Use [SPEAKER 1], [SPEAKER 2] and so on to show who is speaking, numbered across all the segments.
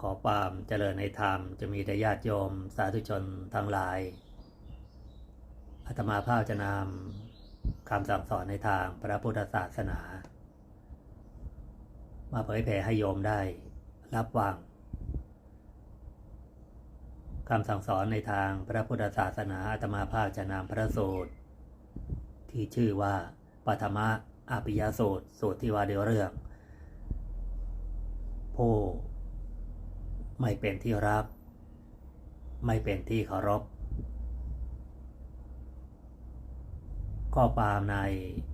[SPEAKER 1] ขอความเจริญในธรรมจะมีแต่ญาติโยมสาธุชนทั้งหลายอาตมาภาพจะนำคำสั่งสอนในทางพระพุทธศาสนา มาเผยแผ่ให้โยมได้รับฟังคำสั่งสอนในทางพระพุทธศาสนาอาตมาภาพจะนำพระสูตร ที่ชื่อว่าปัทมะอาปิยสูตรสูตรที่ว่าเดียวเรื่องผู้ ไม่เป็นที่รัก ไม่เป็นที่เคารพ ข้อความใน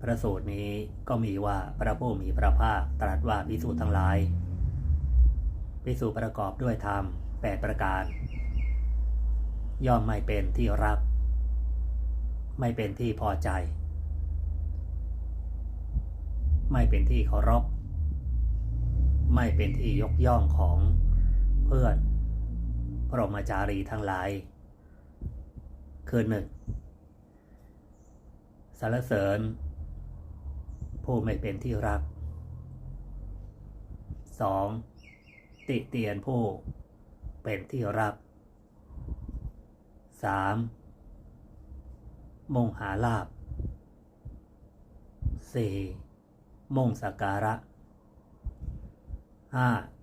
[SPEAKER 1] พระสูตรนี้ก็มีว่าพระผู้มีพระภาคตรัสว่าพิสูจน์ทั้งหลายพิสูจน์ประกอบด้วยธรรมแปดประการ ย่อมไม่เป็นที่รัก ไม่เป็นที่พอใจ ไม่เป็นที่เคารพ ไม่เป็นที่ยกย่องของ พื่อนพรหมจารีทั้งหลาย คือหนึ่งสรรเสริญ ผู้ไม่เป็นที่รัก 2. ติเตียนผู้เป็นที่รัก 3. มุ่งหาลาบ 4. มุ่งสักการะ 5.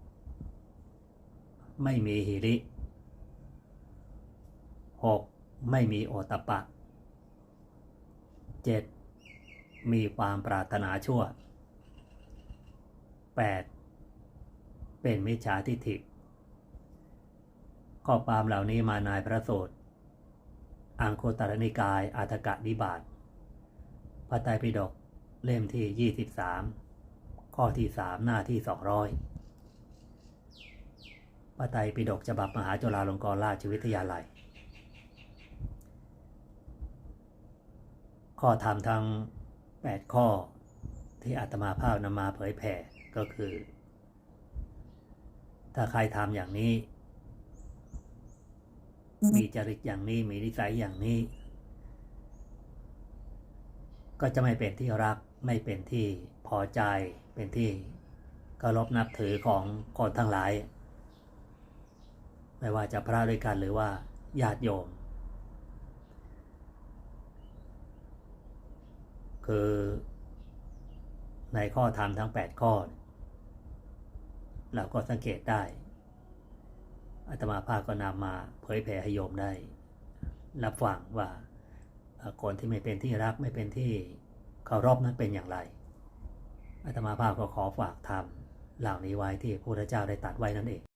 [SPEAKER 1] ไม่มีหิริ 6. ไม่มีโอตปะ 7. มีความปรารถนาชั่ว 8. เป็นมิจฉาทิฏฐิ ข้อความเหล่านี้มานายพระสูตรอังโคตรนิกายอาตกะนิบาตพระไตรปิฎกเล่มที่ 23 ข้อที่ 3 หน้าที่ 200 พระไตรปิฎกฉบับมหาจุฬาลงกรณราชวิทยาลัย ข้อธรรมทั้ง 8 ข้อที่อาตมาภาพนำมาเผยแผ่ก็คือ ถ้าใครทำอย่างนี้ มีจริตอย่างนี้มีนิสัยอย่างนี้ ก็จะไม่เป็นที่รักไม่เป็นที่พอใจเป็นที่เคารพนับถือของคนทั้งหลาย ไม่ว่าจะพระด้วยกันหรือว่าญาติโยม คือในข้อธรรมทั้ง 8 ข้อ เราก็สังเกตได้อาตมาภาพก็นำมาเผยแผ่ให้โยมได้ รับฟังว่าคนที่ไม่เป็นที่รักไม่เป็นที่เคารพนั้นเป็นอย่างไรอาตมาภาพก็ขอฝากธรรมเหล่านี้ไว้ที่พระพุทธเจ้าได้ตัดไว้นั่นเอง